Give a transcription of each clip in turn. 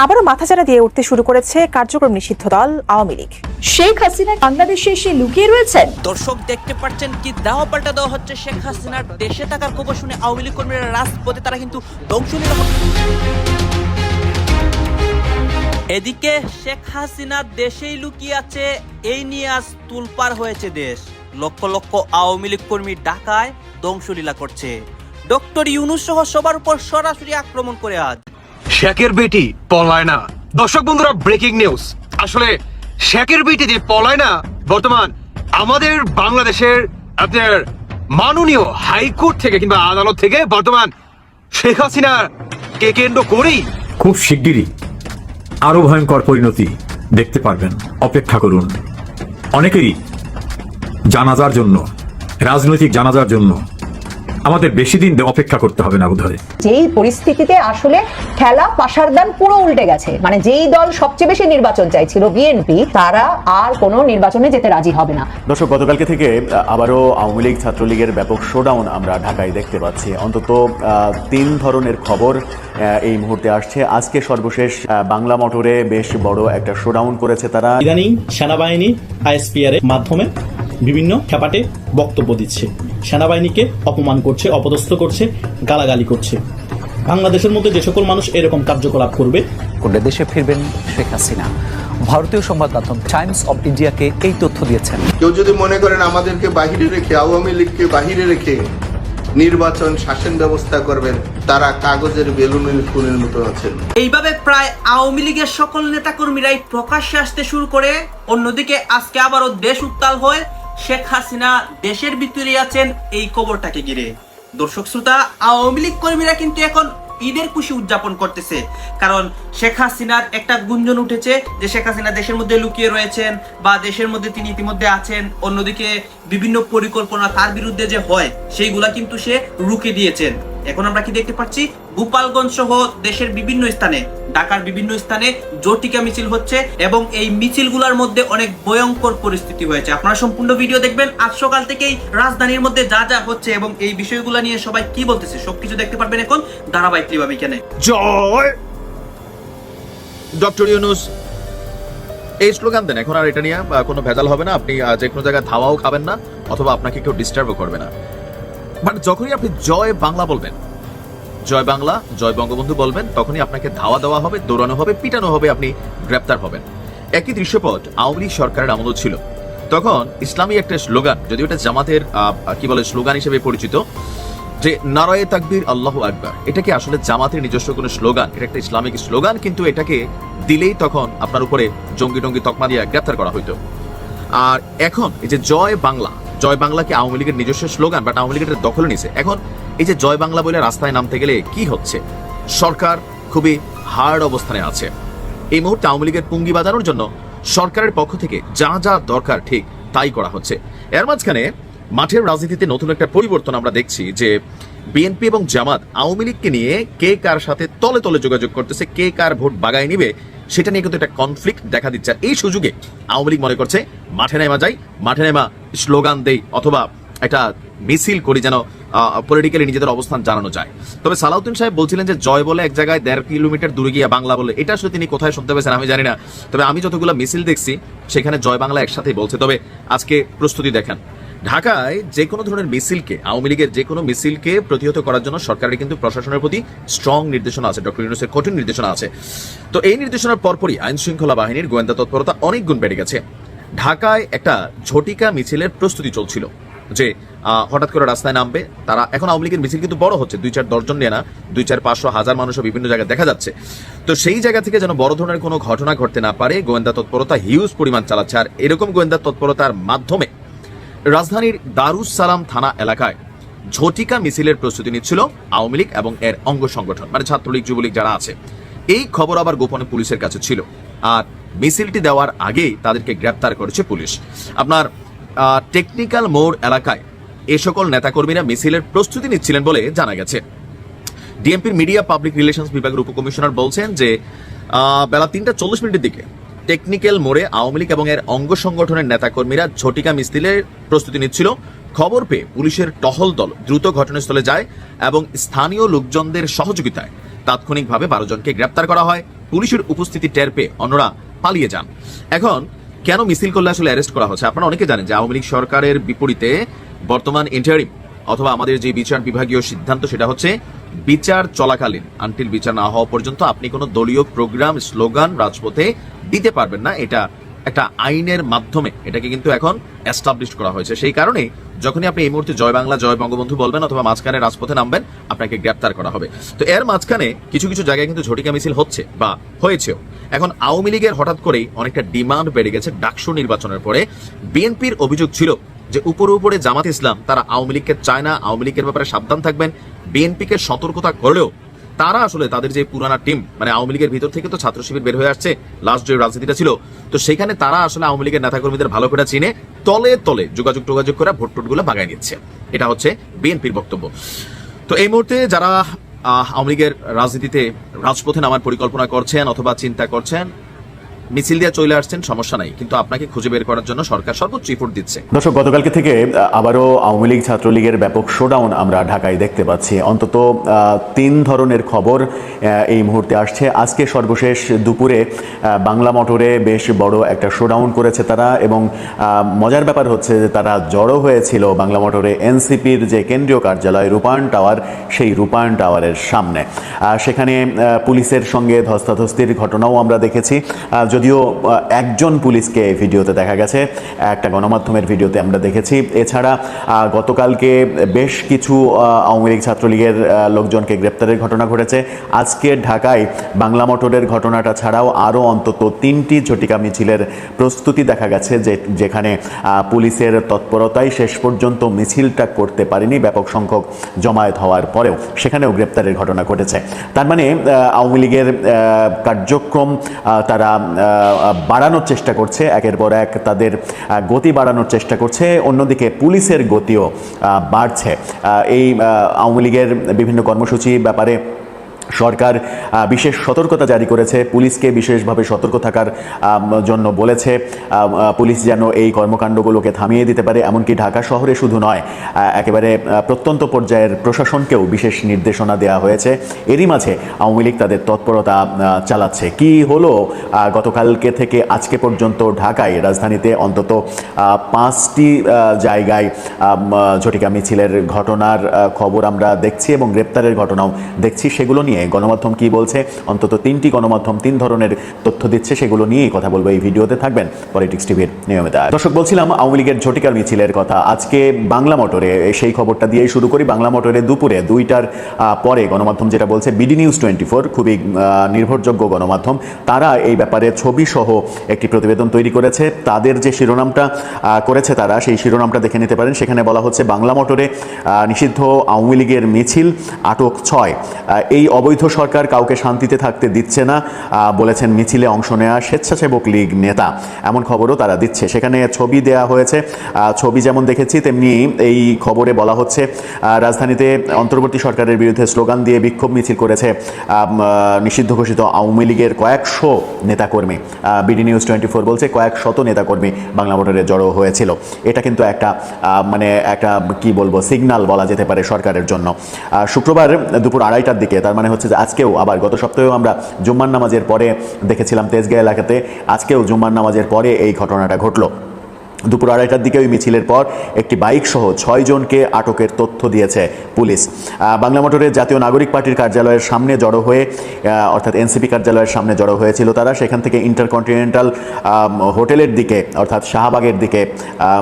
আবারও মাথাচাড়া দিয়ে উঠতে শুরু করেছে কার্যক্রম নিষিদ্ধ দল আওয়ামী লীগ। শেখ হাসিনা বাংলাদেশে এসে লুকিয়ে রয়েছেন? দর্শক দেখতে পাচ্ছেন কি দেওয়া পাল্টা দেওয়া হচ্ছে শেখ হাসিনার দেশে থাকার খবর শুনে আওয়ামী লীগ কর্মীরা রাজপথে তারা কিন্তু ধ্বংসলীলা এদিকে শেখ হাসিনা দেশেই লুকিয়ে আছে এই নিয়ে আজ তুলপার হয়েছে দেশ। লক্ষ লক্ষ আওয়ামী লীগ কর্মী ঢাকায় ধ্বংসলীলা করছে। ডক্টর ইউনুস সহ সবার উপর সরাসরি আক্রমণ করে আজ। শেখের বেটি পলায় না। দর্শক বন্ধুরা ব্রেকিং নিউজ আসলে শেখের বেটি যে পলায় না, বর্তমান আমাদের বাংলাদেশের আপনার মাননীয় হাইকোর্ট থেকে কিংবা আদালত থেকে বর্তমান শেখ হাসিনা কে কেন্দ্র করেই খুব শিগগিরই আরও ভয়ঙ্কর পরিণতি দেখতে পারবেন। অপেক্ষা করুন। অনেকেরই জানাজার জন্য, রাজনৈতিক জানাজার জন্য আমাদের বেশি দিন অপেক্ষা করতে হবে না বোধহয়। যেই পরিস্থিতিতে আসলে খেলা পাশারদান পুরো উল্টে গেছে মানে যেই দল সবচেয়ে বেশি নির্বাচন চাইছিল বিএনপি তারা আর কোনো নির্বাচনে যেতে রাজি হবে না। দর্শক গতকালকে থেকে আবারও আওয়ামী লীগ ছাত্রলীগের ব্যাপক শোডাউন আমরা ঢাকায় দেখতে পাচ্ছি। অন্তত আহ, তিন ধরনের খবর আহ, এই মুহূর্তে আসছে। আজকে সর্বশেষ আহ, বাংলা মোটরে বেশ বড় একটা শোডাউন করেছে তারা। ইদানিং সেনাবাহিনী আইএসপিআর এর মাধ্যমে বিভিন্ন খেপাটে বক্তব্য দিচ্ছে। সেনাবাহিনীকে অপমান করছে অপদস্থ করছে গালাগালি করছে। বাংলাদেশের মধ্যে যে সকল মানুষ এরকম কার্যকলাপ করবে করলে দেশে ফিরবেন শেখ হাসিনা? ভারতীয় সংবাদ মাধ্যম টাইমস অব ইন্ডিয়াকে এই তথ্য দিয়েছেন। কেউ যদি মনে করেন আমাদেরকে বাহিরে রেখে আওয়ামী লীগকে বাহিরে রেখে নির্বাচন শাসন ব্যবস্থা করবেন তারা কাগজের বেলুনের ফুলের মতো আছেন। এইভাবে প্রায় আওয়ামী লীগের সকল নেতাকর্মীরাই প্রকাশ্যে আসতে শুরু করে অন্যদিকে আজকে আবারও দেশ উত্তাল হয় শেখ হাসিনা দেশের ভিতরে আছেন, এই খবরটাকে ঘিরে। দর্শক শ্রোতা, আওয়ামী লীগ কর্মীরা কিন্তু এখন ঈদের খুশি উদযাপন করতেছে। কারণ শেখ হাসিনার একটা গুঞ্জন উঠেছে যে শেখ হাসিনা দেশের মধ্যে লুকিয়ে রয়েছেন বা দেশের মধ্যে তিনি ইতিমধ্যে আছেন, অন্যদিকে বিভিন্ন পরিকল্পনা তার বিরুদ্ধে যে হয়, সেইগুলা কিন্তু সে রুখে দিয়েছেন। এখন আমরা কি দেখতে পাচ্ছি? গোপালগঞ্জ সহ দেশের বিভিন্ন স্থানে, ঢাকার বিভিন্ন স্থানে জটিকা মিছিল হচ্ছে এবং এই মিছিলগুলোর মধ্যে অনেক ভয়ঙ্কর পরিস্থিতি হয়েছে। আপনারা সম্পূর্ণ ভিডিও দেখবেন। আজ সকাল থেকেই রাজধানীর মধ্যে যা যা হচ্ছে এবং এই বিষয়গুলো নিয়ে সবাই কি বলতেছে সবকিছু দেখতে পারবেন এখন ধারাবাহিক আমি কেন জয়! ডক্টর ইউনুস, এই স্লোগান দেন। এখন আর এটা নিয়ে কোনো ভেজাল হবে না। আপনি যে কোনো জায়গায় ধাওয়াও খাবেন না অথবা আপনাকে কেউ ডিস্টার্বও করবে না। বাট যখনই আপনি জয় বাংলা বলবেন, জয় বাংলা, জয় বঙ্গবন্ধু বলবেন, তখনই আপনাকে ধাওয়া দেওয়া হবে, দৌড়ানো হবে, পিটানো হবে, আপনি গ্রেপ্তার হবেন। একই দৃশ্যপট আওয়ামী লীগ সরকারের আমলও ছিল। তখন ইসলামী একটা স্লোগান, যদিও এটা জামাতের কি বলে, স্লোগান হিসেবে পরিচিত, যে নারায়ে তাকবীর আল্লাহ আকবার। এটা কি আসলে জামাতের নিজস্ব কোনো স্লোগান? এটা একটা ইসলামিক স্লোগান, কিন্তু এটাকে দিলেই তখন আপনার উপরে জঙ্গি টঙ্গি তকমা দিয়ে গ্রেপ্তার করা হইতো। আর এখন এই যে জয় বাংলা জয় বাংলা কি আওয়ামী লীগের নিজস্ব স্লোগান বাট আওয়ামী লীগের দখলে নিছে। এখন এই যে জয় বাংলা বলে রাস্তায় নামতে গেলে কি হচ্ছে? সরকার খুবই হার্ড অবস্থানে আছে। এই মুহূর্তে আওয়ামী লীগের পুঙ্গি বাজানোর জন্য সরকারের পক্ষ থেকে যা যা দরকার ঠিক তাই করা হচ্ছে। এর মাঝখানে মাঠের রাজনীতিতে নতুন একটা পরিবর্তন আমরা দেখছি যে বিএনপি এবং জামাত আওয়ামী লীগকে নিয়ে কে কার সাথে তলে তলে যোগাযোগ করতেছে, কে কার ভোট বাগায় নিবে, সেটা নিয়ে কিন্তু একটা কনফ্লিক্ট দেখা দিচ্ছে। এই সুযোগে আওয়ামী লীগ মনে করছে, মাঠে নেমা যাই, মাঠে নেমা স্লোগান দেই অথবা একটা মিছিল করি যেন পলিটিক্যালি নিজেদের অবস্থান জানানো যায়। তবে সালাউদ্দিন সাহেব বলছিলেন যে, জয় বলে এক জায়গায় দেড় কিলোমিটার দূরে গিয়ে বাংলা বলে, এটা আসলে তিনি কোথায় শুনতে পেয়েছেন আমি জানি না। তবে আমি যতগুলো মিছিল দেখছি, সেখানে জয় বাংলা একসাথেই বলছে। তবে আজকে প্রস্তুতি দেখেন, ঢাকায় যে কোনো ধরনের মিছিলকে, আওয়ামী লীগের যে কোনো মিছিলকে প্রতিহত করার জন্য সরকারের কিন্তু প্রশাসনের প্রতি স্ট্রং নির্দেশনা আছে, ডক্টর ইউনুসের কঠিন নির্দেশনা আছে। তো এই নির্দেশনার পরপরই আইন শৃঙ্খলা বাহিনীর গোয়েন্দা তৎপরতা অনেক গুণ বেড়ে গেছে। ঢাকায় একটা ঝটিকা মিছিলের প্রস্তুতি চলছিল যে হঠাৎ করে রাস্তায় নামবে। তারা এখন আওয়ামী লীগের মিছিল কিন্তু বড় হচ্ছে। দুই চার দশজন নিয়ে না, দুই চার পাঁচশো, হাজার মানুষও বিভিন্ন জায়গায় দেখা যাচ্ছে। তো সেই জায়গা থেকে যেন বড় ধরনের কোনো ঘটনা ঘটতে না পারে, গোয়েন্দা তৎপরতা হিউজ পরিমাণ চালাচ্ছে। আর এরকম গোয়েন্দা তৎপরতার মাধ্যমে রাজধানীর দারুস সালাম থানা এলাকায় ঝটিকা মিছিলের প্রস্তুতি নিচ্ছিল আওয়ামী লীগ এবং এর অঙ্গ সংগঠন মানে ছাত্রলীগ, যুবলীগ যারা আছে। এই খবর আবার গোপনে পুলিশের কাছে ছিল। আর মিছিলটি দেওয়ার আগেই তাদেরকে গ্রেপ্তার করেছে পুলিশ। আপনার টেকনিক্যাল মোড় এলাকায় এ সকল নেতাকর্মীরা মিছিলের প্রস্তুতি নিচ্ছিলেন বলে জানা গেছে। ডিএমপির মিডিয়া পাবলিক রিলেশনস বিভাগের উপকমিশনার বলছেন যে বেলা তিনটা চল্লিশ মিনিটের দিকে টেকনিক্যাল মোড়ে আওয়ামী লীগ এবং এর অঙ্গ সংগঠনের নেতাকর্মীরা ঝটিকা মিছিলের প্রস্তুতি নিচ্ছিল। খবর পেয়ে পুলিশের টহল দল দ্রুত ঘটনাস্থলে যায় এবং স্থানীয় লোকজনদের সহযোগিতায় তাৎক্ষণিকভাবে বারো জনকে গ্রেপ্তার করা হয়। পুলিশের উপস্থিতি টের পেয়ে অন্যরা পালিয়ে যান। এখন কেন মিছিল করলে আসলে অ্যারেস্ট করা হচ্ছে? আপনারা অনেকে জানেন যে আওয়ামী লীগ সরকারের বিপরীতে বর্তমান ইন্টারিম অথবা আমাদের যে বিচার বিভাগীয় সিদ্ধান্ত সেটা হচ্ছে বিচার চলাকালীন আনটিল বিচার না হওয়া পর্যন্ত আপনি কোনো দলীয় প্রোগ্রাম স্লোগান রাজপথে দিতে পারবেন না। এটা একটা আইনের মাধ্যমে এটাকে কিন্তু এখন এস্টাবলিশ করা হয়েছে। সেই কারণে যখনই আপনি এই মুহূর্তে জয় বাংলা, জয় বঙ্গবন্ধু বলবেন অথবা মাঝখানে রাজপথে নামবেন, আপনাকে গ্রেপ্তার করা হবে। তো এর মাঝখানে কিছু কিছু জায়গায় কিন্তু ঝটিকা মিছিল হচ্ছে বা হয়েছেও। এখন আওয়ামী লীগের হঠাৎ করেই অনেকটা ডিমান্ড বেড়ে গেছে ডাকসু নির্বাচনের পরে। বিএনপির অভিযোগ ছিল যে উপরে উপরে জামাত ইসলাম, তারা আওয়ামী লীগকে চায় না, আওয়ামী লীগের ব্যাপারে সাবধান থাকবেন। বিএনপিকে সতর্কতা করলেও তারা আসলে তাদের যে পুরানা টিম মানে আওয়ামী লীগের ভিতর থেকে তো ছাত্র শিবির বের হয়ে আসছে লাস্ট যে রাজনীতিটা ছিল, তো সেখানে তারা আসলে আওয়ামী লীগের নেতাকর্মীদের ভালো করে চিনে, তলে তলে যোগাযোগ টোগাযোগ করে ভোট টোটগুলো বাগায় নিচ্ছে। এটা হচ্ছে বিএনপির বক্তব্য। তো এই মুহূর্তে যারা আওয়ামী লীগের রাজনীতিতে রাজপথে নামার পরিকল্পনা করছেন অথবা চিন্তা করছেন মিছিল দিয়ে চলে আসছেন, সমস্যা নাই। কিন্তু আপনাকে খুঁজে বের করার জন্য সরকার সর্বোচ্চ এফোর্ট দিচ্ছে। দর্শক, গতকালকে থেকে আবারও আওয়ামী লীগ ছাত্রলীগের ব্যাপক শোডাউন আমরা ঢাকায় দেখতে পাচ্ছি। অন্তত তিন ধরনের খবর এই মুহূর্তে আসছে। আজকে সর্বশেষ দুপুরে বাংলা মোটরে বেশ বড় একটা শোডাউন করেছে তারা এবং মজার ব্যাপার হচ্ছে যে তারা জড়ো হয়েছিল বাংলা মোটরে এনসিপির যে কেন্দ্রীয় কার্যালয় রূপায়ণ টাওয়ার, সেই রূপায়ণ টাওয়ারের সামনে। সেখানে পুলিশের সঙ্গে ধস্তাধস্তির ঘটনাও আমরা দেখেছি। যদিও একজন পুলিশকে এই ভিডিওতে দেখা গেছে, একটা গণমাধ্যমের ভিডিওতে আমরা দেখেছি। এছাড়া গতকালকে বেশ কিছু আওয়ামী লীগ ছাত্রলীগের লোকজনকে গ্রেপ্তারের ঘটনা ঘটেছে। আজকে ঢাকায় বাংলা মোটরের ঘটনাটা ছাড়াও আরও অন্তত তিনটি ঝটিকা মিছিলের প্রস্তুতি দেখা গেছে, যে, যেখানে পুলিশের তৎপরতায় শেষ পর্যন্ত মিছিলটা করতে পারেনি ব্যাপক সংখ্যক জমায়েত হওয়ার পরেও সেখানেও গ্রেপ্তারের ঘটনা ঘটেছে। তার মানে আওয়ামী লীগের কার্যক্রম তারা বাড়ানোর চেষ্টা করছে, একের পর এক তাদের গতি বাড়ানোর চেষ্টা করছে, অন্যদিকে পুলিশের গতিও বাড়ছে। এই আওয়ামী লীগের বিভিন্ন কর্মসূচি ব্যাপারে সরকার বিশেষ সতর্কতা জারি করেছে। পুলিশকে বিশেষভাবে সতর্ক থাকার জন্য বলেছে। পুলিশ যেন এই কর্মকাণ্ডগুলোকে থামিয়ে দিতে পারে, এমনকি ঢাকা শহরে শুধু নয় একেবারে প্রত্যন্ত পর্যায়ের প্রশাসনকেও বিশেষ নির্দেশনা দেওয়া হয়েছে। এরই মাঝে আওয়ামী লীগ তাদের তৎপরতা চালাচ্ছে। কি হলো? গতকালকে থেকে আজকে পর্যন্ত ঢাকায় রাজধানীতে অন্তত পাঁচটি জায়গায় ঝটিকা মিছিলের ঘটনার খবর আমরা দেখছি এবং গ্রেপ্তারের ঘটনাও দেখছি। সেগুলো নিয়ে গণমাধ্যম কি বলছে? অন্তত তিনটি গণমাধ্যম তিন ধরনের তথ্য দিচ্ছে, সেগুলো নিয়েই কথা বলব এই ভিডিওতে। থাকবেন পলিটিক্স টিভির নিয়মিত দর্শক, বলছিলাম আওয়ামী লীগের ঝটিকার মিছিলের কথা। আজকে বাংলা মোটরে সেই খবরটা দিয়েই শুরু করি। বাংলা মোটরে দুপুরে দুইটার পরে গণমাধ্যম যেটা বলছে বিডি নিউজ টোয়েন্টি ফোর খুবই নির্ভরযোগ্য গণমাধ্যম। তারা এই ব্যাপারে ছবি সহ একটি প্রতিবেদন তৈরি করেছে। তাদের যে শিরোনামটা করেছে তারা, সেই শিরোনামটা দেখে নিতে পারেন। সেখানে বলা হচ্ছে, বাংলা মোটরে নিষিদ্ধ আওয়ামী লীগের মিছিল, আটক ছয়। এই অবৈধ সরকার কাউকে শান্তিতে থাকতে দিচ্ছে না বলেছেন মিছিলে অংশ নেওয়া স্বেচ্ছাসেবক লীগ নেতা। এমন খবরও তারা দিচ্ছে। সেখানে ছবি দেয়া হয়েছে ছবি যেমন দেখেছি, তেমনি এই খবরে বলা হচ্ছে রাজধানীতে অন্তর্বর্তী সরকারের বিরুদ্ধে স্লোগান দিয়ে বিক্ষোভ মিছিল করেছে নিষিদ্ধ ঘোষিত আওয়ামী লীগের কয়েকশো নেতাকর্মী। বিডি নিউজ টোয়েন্টি ফোর বলছে কয়েক শত নেতাকর্মী বাংলা মোটরে জড়ো হয়েছিল। এটা কিন্তু একটা মানে একটা, কি বলব সিগন্যাল বলা যেতে পারে সরকারের জন্য। শুক্রবার দুপুর আড়াইটার দিকে, তার মানে হচ্ছে যে আজকেও আবার গত সপ্তাহেও আমরা জুম্মার নামাজের পরে দেখেছিলাম তেজগাঁ এলাকাতে, আজকেও জুম্মার নামাজের পরে এই ঘটনাটা ঘটলো। দুপুর আড়াইটার দিকে ওই মিছিলের পর একটি বাইক সহ ছয় জনকে আটকের তথ্য দিয়েছে পুলিশ। বাংলা মোটরের জাতীয় নাগরিক পার্টির কার্যালয়ের সামনে জড়ো হয়ে অর্থাৎ এনসিপি কার্যালয়ের সামনে জড়ো হয়েছিল তারা। সেখান থেকে ইন্টারকন্টিনেন্টাল হোটেলের দিকে, অর্থাৎ শাহবাগের দিকে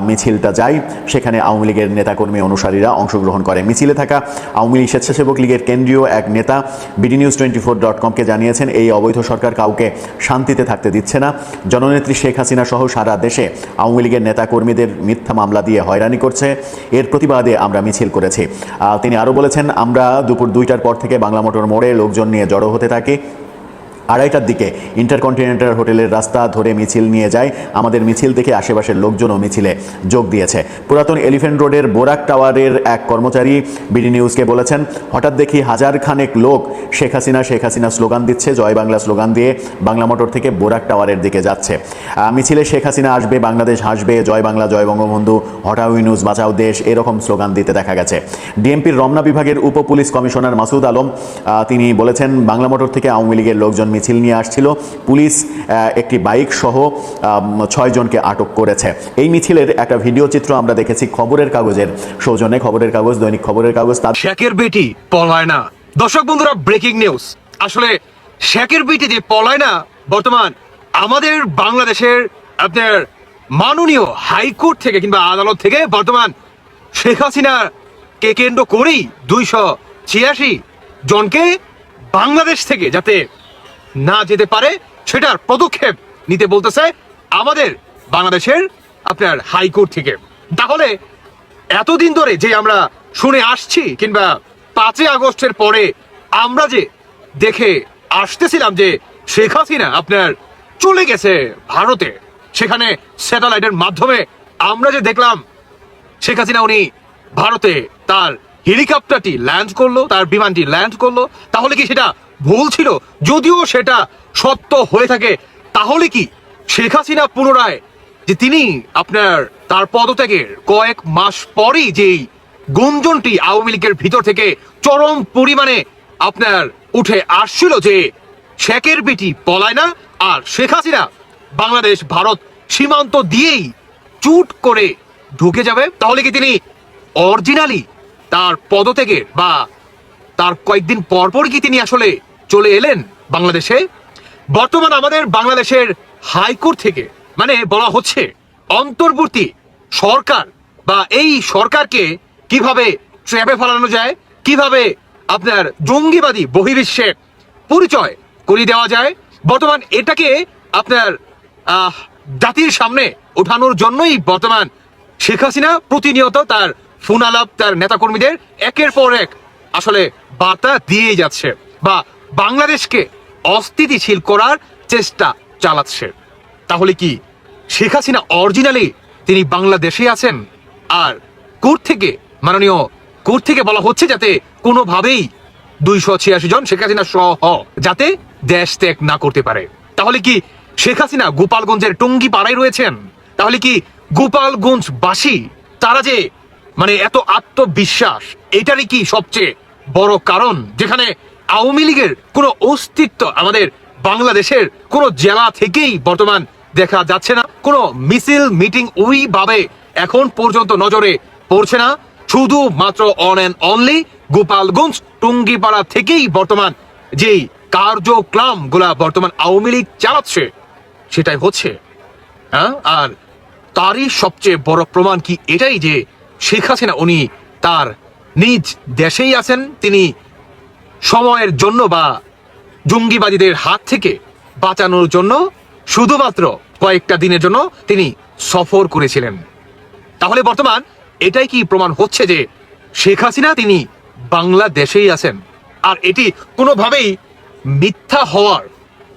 মিছিলটা যায়। সেখানে আওয়ামী লীগের নেতাকর্মী অনুসারীরা অংশগ্রহণ করে। মিছিলে থাকা আওয়ামী লীগ স্বেচ্ছাসেবক লীগের কেন্দ্রীয় এক নেতা BD news twenty four dot কমকে জানিয়েছেন, এই অবৈধ সরকার কাউকে শান্তিতে থাকতে দিচ্ছে না। জননেত্রী শেখ হাসিনা সহ সারা দেশে আওয়ামী লীগের নেতাকর্মীদের মিথ্যা মামলা দিয়ে হয়রানি করছে। এর প্রতিবাদে আমরা মিছিল করেছি। তিনি আরও বলেছেন, আমরা দুপুর দুইটার পর থেকে বাংলা মোটর মোড়ে লোকজন নিয়ে জড়ো হতে থাকি। আড়াইটার দিকে ইন্টারকন্টিনেন্টাল হোটেলের রাস্তা ধরে মিছিল নিয়ে যায়। আমাদের মিছিল দেখে আশেপাশের লোকজনও মিছিলে যোগ দিয়েছে। পুরাতন এলিফেন্ট রোডের বোরাক টাওয়ারের এক কর্মচারী বিডি নিউজকে বলেছেন, হঠাৎ দেখি হাজার খানেক লোক শেখ হাসিনা শেখ হাসিনা স্লোগান দিচ্ছে, জয় বাংলা স্লোগান দিয়ে বাংলা মোটর থেকে বোরাক টাওয়ারের দিকে যাচ্ছে। মিছিলে শেখ হাসিনা আসবে, বাংলাদেশ হাসবে, জয় বাংলা, জয় বঙ্গবন্ধু, হটাও নিউজ, বাঁচাও দেশ, এরকম স্লোগান দিতে দেখা গেছে। ডিএমপির রমনা বিভাগের উপ পুলিশ কমিশনার মাসুদ আলম তিনি বলেছেন, বাংলা মোটর থেকে আওয়ামী লীগের লোকজন মিছিল নিয়ে আসছিল। পুলিশ একটি বাইক সহ ছয় জনকে আটক করেছে। এই মিছিলের একটা ভিডিও চিত্র আমরা দেখেছি খবরের কাগজের সৌজন্যে। খবরের কাগজ, দৈনিক খবরের কাগজ, তার শেখের বেটি পলায় না। দর্শক বন্ধুরা ব্রেকিং নিউজ আসলে শেখের বেটি যে পলায় না, বর্তমান আমাদের বাংলাদেশের আপনার মাননীয় হাইকোর্ট থেকে কিংবা আদালত থেকে বর্তমান শেখ হাসিনা কে কেন্দ্র করেই দুইশো ছিয়াশি জনকে বাংলাদেশ থেকে যাতে না যেতে পারে, সেটার পদক্ষেপ নিতে বলতেছে আমাদের বাংলাদেশের আপনার হাইকোর্ট থেকে। তাহলে এতদিন ধরে যে আমরা শুনে আসছি কিংবা পাঁচই আগস্টের পরে আমরা যে দেখে আসতেছিলাম যে শেখ হাসিনা আপনার চলে গেছে ভারতে, সেখানে স্যাটেলাইটের মাধ্যমে আমরা যে দেখলাম শেখ হাসিনা উনি ভারতে তার হেলিকপ্টারটি ল্যান্ড করল, তার বিমানটি ল্যান্ড করল, তাহলে কি সেটা ভুল ছিল। যদিও সেটা সত্য হয়ে থাকে, তাহলে কি? শেখ হাসিনা পুনরায় যে তিনি আপনার তার পদত্যাগের কয়েক মাস পরেই যেই গুঞ্জনটি আওয়ামী লীগের ভিতর থেকে চরম পরিমাণে আপনার উঠে আসছিল যে শেখের বিটি পলায় না আর শেখ হাসিনা বাংলাদেশ, ভারত সীমান্ত দিয়েই চুট করে ঢুকে যাবে, তাহলে কি তিনি অরিজিনালি তার পদত্যাগের বা তার কয়েকদিন পর পর কি তিনি আসলে চলে এলেন বাংলাদেশে। বর্তমান আমাদের বাংলাদেশের হাইকোর্ট থেকে মানে বলা হচ্ছে অন্তর্বর্তী সরকার বা এই সরকারকে কীভাবে ট্র্যাপে ফেলানো যায়, কীভাবে আপনার জঙ্গিবাদী বহির্বিশ্বে পরিচয় করিয়ে দেওয়া যায়, বর্তমান এটাকে আপনার জাতির সামনে ওঠানোর জন্যই বর্তমান শেখ হাসিনা প্রতিনিয়ত তার ফোন আলাপ, তার নেতাকর্মীদের একের পর এক আসলে বার্তা দিয়ে যাচ্ছে বা বাংলাদেশকে অস্থিতিশীল করার চেষ্টা চালাচ্ছে। তাহলে কি শেখ হাসিনা অরিজিনালি তিনি বাংলাদেশে আছেন? আর কোর্ট থেকে, মাননীয় কোর্ট থেকে বলা হচ্ছে যাতে কোনোভাবেই দুইশো ছিয়াশি জন শেখ হাসিনা সহ যাতে দেশ ত্যাগ না করতে পারে। তাহলে কি শেখ হাসিনা গোপালগঞ্জের টঙ্গি পাড়ায় রয়েছেন? তাহলে কি গোপালগঞ্জ বাসী তারা যে মানে এত আত্মবিশ্বাস, এটারই কি সবচেয়ে বড় কারণ? যেখানে আওয়ামী লীগের কোনো অস্তিত্ব আমাদের বাংলাদেশের কোনো জেলা থেকেই বর্তমান দেখা যাচ্ছে না। কোনো মিছিল, মিটিং ওইভাবে এখন পর্যন্ত নজরে পড়ছে না। শুধু মাত্র one and only Gopalganj, Tungipara থেকেই বর্তমান যেই কার্যক্রমগুলা বর্তমান আওয়ামী লীগ চালাচ্ছে, সেটাই হচ্ছে। হ্যাঁ? আর তারই সবচেয়ে বড় প্রমাণ কি এটাই যে শেখ হাসিনা, উনি তার নিজ দেশেই আছেন, তিনি সময়ের জন্য বা জঙ্গিবাদীদের হাত থেকে বাঁচানোর জন্য শুধুমাত্র কয়েকটা দিনের জন্য তিনি সফর করেছিলেন। তাহলে বর্তমান এটাই কি প্রমাণ হচ্ছে যে শেখ হাসিনা তিনি বাংলাদেশেই আছেন? আর এটি কোনোভাবেই মিথ্যা হওয়ার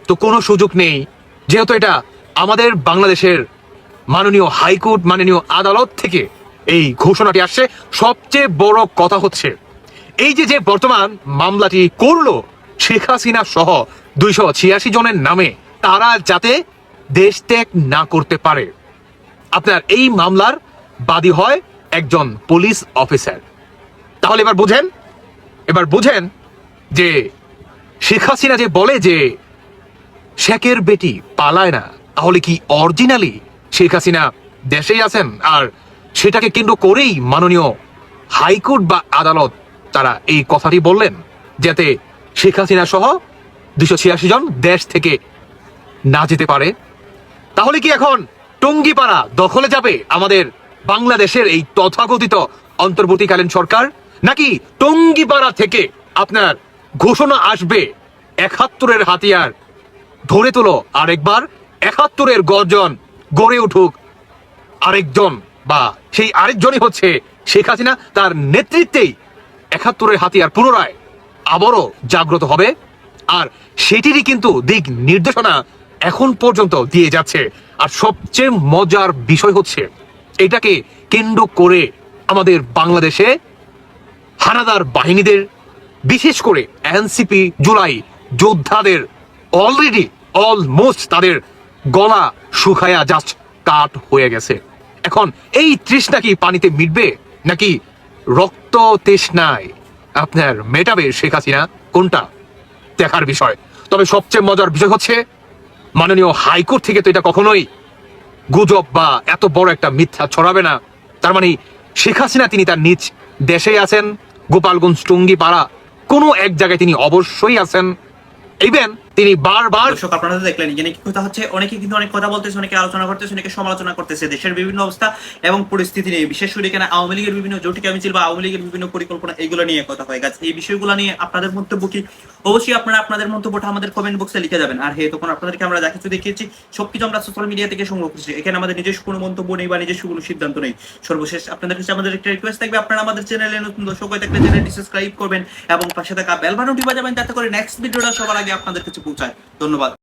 তো কোনো সুযোগ নেই, যেহেতু এটা আমাদের বাংলাদেশের মাননীয় হাইকোর্ট, মাননীয় আদালত থেকে এই ঘোষণাটি আসছে। সবচেয়ে বড় কথা হচ্ছে এই যে যে বর্তমান মামলাটি করল, শেখ হাসিনা সহ দুইশো ছিয়াশি জনের নামে, তারা যাতে দেশ ত্যাগ না করতে পারে। আপনার এই মামলার বাদী হয় একজন পুলিশ অফিসার। তাহলে এবার বুঝেন এবার বুঝেন যে শেখ হাসিনা যে বলে যে শেখের বেটি পালায় না, তাহলে কি অরিজিনালি শেখ হাসিনা দেশেই আছেন? আর সেটাকে কেন্দ্র করেই মাননীয় হাইকোর্ট বা আদালত তারা এই কথাটি বললেন, যাতে শেখ হাসিনা সহ দুশো ছিয়াশি জন দেশ থেকে না যেতে পারে। তাহলে কি এখন টঙ্গিপাড়া দখলে যাবে আমাদের বাংলাদেশের এই তথাকথিত অন্তর্বর্তীকালীন সরকার? নাকি টঙ্গিপাড়া থেকে আপনার ঘোষণা আসবে, একাত্তরের হাতিয়ার ধরে তোলো আরেকবার, একাত্তরের গর্জন গড়ে উঠুক আরেকজন বা সেই আরেকজনই হচ্ছে শেখ হাসিনা, তার নেতৃত্বেই একাত্তরের হাতিয়ার পুনরায় আবারও জাগ্রত হবে। আর সেটিরই কিন্তু দিক নির্দেশনা এখন পর্যন্ত দিয়ে যাচ্ছে। আর সবচেয়ে মজার বিষয় হচ্ছে, এটাকে কেন্দ্র করে আমাদের বাংলাদেশে হানাদার বাহিনীদের, বিশেষ করে এনসিপি জুলাই যোদ্ধাদের অলরেডি অলমোস্ট তাদের গলা শুকায়া জাস্ট কাট হয়ে গেছে। এখন এই তৃষ্ণা কি পানিতে মিটবে নাকি রক্ত তৃষ্ণায় আপনার মেটাবে শেখ হাসিনা। কোনটা? দেখার বিষয়। তবে সবচেয়ে মজার বিষয় হচ্ছে, মাননীয় হাইকোর্ট থেকে তো এটা কখনোই গুজব বা এত বড় একটা মিথ্যা ছড়াবে না। তার মানে শেখ হাসিনা তিনি তার নিজ দেশেই আছেন, গোপালগঞ্জ টুঙ্গি পাড়া কোনো এক জায়গায় তিনি অবশ্যই আছেন। ইভেন তিনি বারবার দর্শক, আপনারা দেখলেন এখানে কি কথা হচ্ছে, অনেকে কিন্তু অনেক কথা বলতেছে, অনেকে আলোচনা করতেছে, অনেকে সমালোচনা করতেছে, দেশের বিভিন্ন অবস্থা এবং পরিস্থিতি নিয়ে। বিশেষ করে এখানে আওয়ামী লীগের বিভিন্ন জটিকা মিছিল বা আওয়ামী লীগের বিভিন্ন পরিকল্পনা, এগুলো নিয়ে কথা হয়। গাছ এই বিষয়গুলো নিয়ে আপনাদের মন্তব্য কি? অবশ্যই আপনারা আপনাদের মন্তব্যটা আমাদের কমেন্ট বক্সে লিখে যাবেন। আর হে তখন আপনাদেরকে আমরা যা কিছু দেখিয়েছি, সবকিছু আমরা সোশ্যাল মিডিয়া থেকে সংগ্রহ করছি। এখানে আমাদের নিজস্ব কোনো মন্তব্য নেই বা নিজস্ব কোনো সিদ্ধান্ত নেই। সর্বশেষ আপনাদের কাছে আমাদের একটা রিকোয়েস্ট থাকবে, আপনারা আমাদের চ্যানেলে নতুন দর্শক হয়ে থাকলে চ্যানেলটি সাবস্ক্রাইব করবেন এবং পাশে থাকা বেল বাটনটি বাজাবেন, যাতে করে নেক্সট ভিডিওটা সবার আগে আপনাদের কাছে পৌঁছায়। ধন্যবাদ।